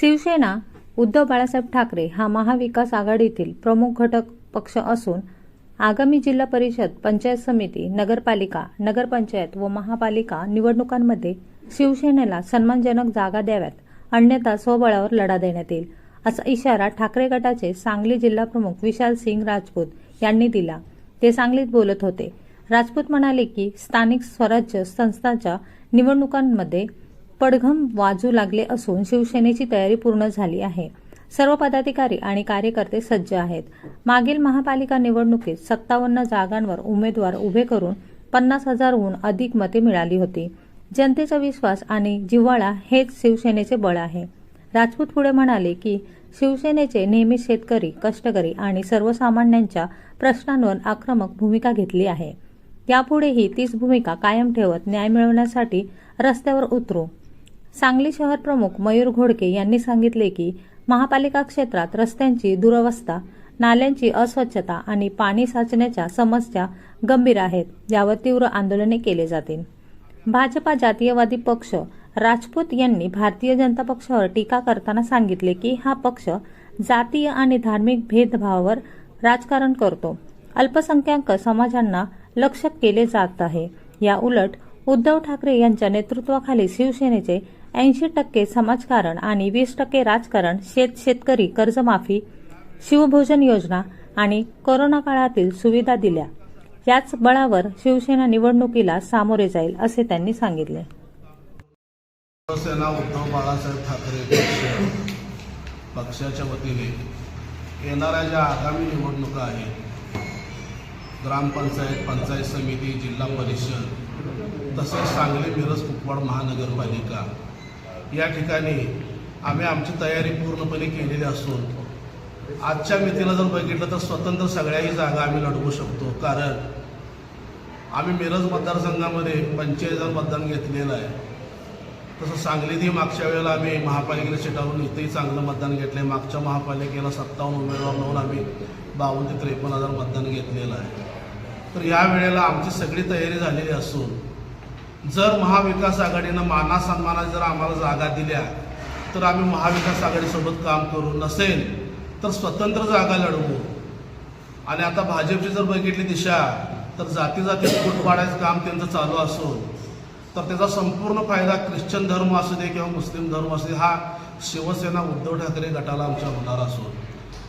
शिवसेना उद्धव बाळासाहेब ठाकरे हा महाविकास आघाडीतील प्रमुख घटक पक्ष असून आगामी जिल्हा परिषद पंचायत समिती नगरपालिका नगरपंचायत व महापालिका निवडणुकांमध्ये शिवसेनेला सन्मानजनक जागा द्याव्यात अन्यथा स्वबळावर लढा देण्यात येईल असा इशारा ठाकरे गटाचे सांगली जिल्हाप्रमुख विशाल सिंग राजपूत यांनी दिला. ते सांगलीत बोलत होते. राजपूत म्हणाले की स्थानिक स्वराज्य संस्थांच्या निवडणुकांमध्ये पडघम वाजू लागले असून शिवसेनेची तयारी पूर्ण झाली आहे. सर्व पदाधिकारी आणि कार्यकर्ते सज्ज आहेत. मागील महापालिका निवडणुकीत सत्तावन्न जागांवर उमेदवार उभे करून पन्नास हजारहून अधिक मते मिळाली होती. जनतेचा विश्वास आणि जिव्हाळा हेच शिवसेनेचे बळ आहे. राजपूत पुढे म्हणाले की शिवसेनेचे नेहमी शेतकरी कष्टकरी आणि सर्वसामान्यांच्या प्रश्नांवर आक्रमक भूमिका घेतली आहे. यापुढेही तीच भूमिका कायम ठेवत न्याय मिळवण्यासाठी रस्त्यावर उतरू. सांगली शहर प्रमुख मयूर घोडके यांनी सांगितले की महापालिका क्षेत्रात रस्त्यांची दुरवस्था नाल्यांची अस्वच्छता आणि पाणी साचण्याच्या समस्या गंभीर आहेत यावर तीव्र आंदोलने केले जातील. भाजपा जातीयवादी पक्ष राजपूत यांनी भारतीय जनता पक्षावर टीका करताना सांगितले की हा पक्ष जातीय आणि धार्मिक भेदभावावर राजकारण करतो. अल्पसंख्याक समाजांना लक्ष केले जात आहे. या उलट उद्धव ठाकरे यांच्या नेतृत्वाखाली शिवसेनेचे ऐंशी टक्के समाजकारण आणि वीस टक्के राजकारण शेत शेतकरी कर्जमाफी शिवभोजन योजना आणि कोरोना काळातील सुविधा दिल्या. याच बळावर शिवसेना निवडणुकीला सामोरे जाईल असे त्यांनी सांगितले. शिवसेना उद्धव बाळासाहेब ठाकरे पक्ष पक्षाच्या वतीने येणाऱ्या ज्या आगामी निवडणुका आहेत ग्रामपंचायत पंचायत समिती जिल्हा परिषद तसेच सांगली मिरज कुपवाड महानगरपालिका या ठिकाणी आम्ही आमची तयारी पूर्णपणे केलेली असून आजच्या मितीला जर बघितलं तर स्वतंत्र सगळ्याही जागा आम्ही लढवू शकतो. कारण आम्ही मिरज मतदारसंघामध्ये पंचेचाळीस मतदान घेतलेलं आहे तसं सांगलीतही मागच्या वेळेला आम्ही महापालिकेला शिटावून इथंही चांगलं मतदान घेतलं आहे मागच्या महापालिकेला सत्तावन्न उमेदवार लावून आम्ही बावन्न ते त्रेपन्न हजार मतदान घेतलेलं आहे. तर या वेळेला आमची सगळी तयारी झालेली असून जर महाविकास आघाडीनं माना सन्मानाने जर आम्हाला जागा दिल्या तर आम्ही महाविकास आघाडीसोबत काम करू नसेल तर स्वतंत्र जागा लढवू. आणि आता भाजपची जर बघितली दिशा तर जाती जाती फूट पाडायचं काम त्यांचं चालू असून तर त्याचा संपूर्ण फायदा ख्रिश्चन धर्म असू दे किंवा मुस्लिम धर्म असू दे हा शिवसेना उद्धव ठाकरे गटाला आमच्या होणार असून.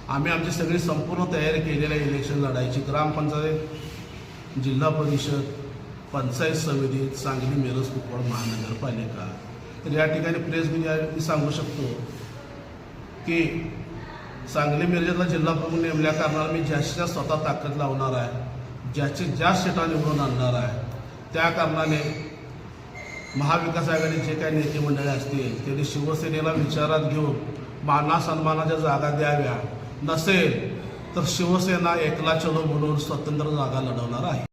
आम्ही आमची सगळी संपूर्ण तयारी केलेली आहे इलेक्शन लढायची ग्रामपंचायत जिल्हा परिषद पंचायत समिती सांगली मिरज कुपवाड महानगरपालिका. तर या ठिकाणी प्रेस मी सांगू शकतो की सांगली मिरजेतला जिल्हा प्रमुख नेमल्या कारणानं मी जास्तीत जास्त स्वतः ताकद लावणार आहे जास्तीत जास्त सीटा निवडून आणणार आहे त्या कारणाने महाविकास आघाडी जे काही नेते मंडळी असतील त्यांनी शिवसेनेला विचारात घेऊन माना सन्मानाच्या जागा द्याव्या. नसेल तर शिवसेना एकला चलो म्हणून स्वतंत्र जागा लढवणार आहे.